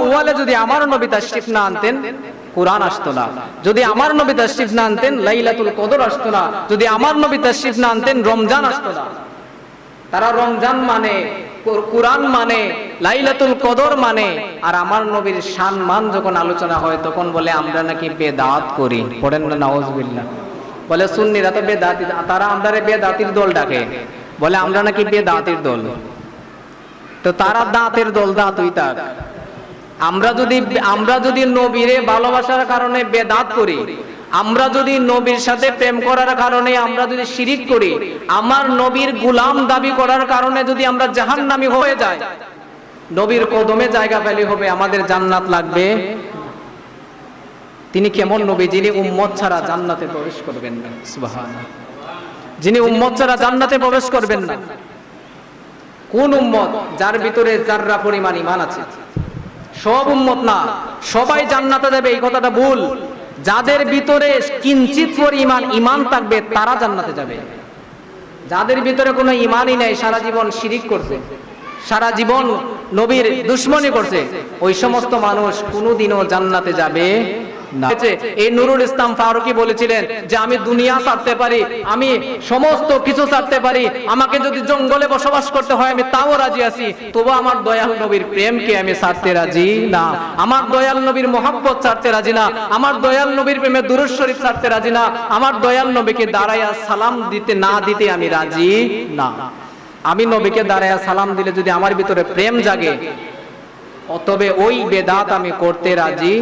আউয়ালে যদি আমার নবী তাশরিফ না আনতেন, কোরআন আসতো না। যদি আমার নবী তাশরিফ না আনতেন, লাইলাতুল কদর আসতো না। যদি আমার নবী তাশরিফ না আনতেন, রমজান আসতো না। তারা রমজান মানে কোরআন মানে লাইলাতুল কদর মানে। আর আমার নবীর সম্মান যখন আলোচনা হয়, তখন বলে, আমরা নাকি বেদাত করি। পড়েন না নাউজুবিল্লাহ বলে, সুন্নিরা তো বেদাতি, তারা আমরা বেদাতির দল ডাকে। বলে, আমরা নাকি বেদাতির দল। তো তারা দাঁতের দল, দাঁতই তাক আমরা যদি আমরা যদি নবীরে ভালোবাসার কারণে বেদাত করি, আমরা যদি নবীর সাথে প্রেম করার কারণে আমরা যদি শিরিক করি, আমার নবীর গুলাম দাবি করার কারণে যদি আমরা জাহান্নামী হয়ে যাই, নবীর কদমে জায়গা পেলে হবে, আমাদের জান্নাত লাগবে। তিনি কেমন নবী? যিনি উম্মত ছাড়া জান্নাতে প্রবেশ করবেন না। যিনি উম্মত ছাড়া জান্নাতে প্রবেশ করবেন না। কোন উম্মত যার ভিতরে যাররা পরিমাণ ইমান আছে? সব উম্মত না। সবাই জান্নাতে যাবে, এই কথাটা ভুল। যাদের ভিতরে কিঞ্চিত পরিমাণ ইমান থাকবে, তারা জান্নাতে যাবে। যাদের ভিতরে কোনো ইমানই নাই, সারা জীবন শিরিক করছে। সারা জীবন নবীর দুশ্মনী করছে। ওই সমস্ত মানুষ কোনোদিনও জান্নাতে যাবে এই নুরুল ইসলাম ফারুকি বলেছিলেন যে, আমি দুনিয়া ছাড়তে পারি, আমি সমস্ত কিছু পারি, আমাকে যদি জঙ্গলে বসবাস করতে হয়, আমি তাও রাজি আছি। তবু আমার দয়াল নবীর প্রেমকে আমি রাজি না। আমার দয়াল নবীর রাজি না। আমার দয়াল নবীর প্রেমে দুরুদ শরীফ রাজি না। আমার দয়াল নবীকে দাঁড়াইয়া সালাম দিতে না দিতে আমি রাজি না। আমি নবীকে দাঁড়াইয়া সালাম দিলে যদি আমার ভিতরে প্রেম জাগে তবে ওই বেদাত আমি করতে রাজি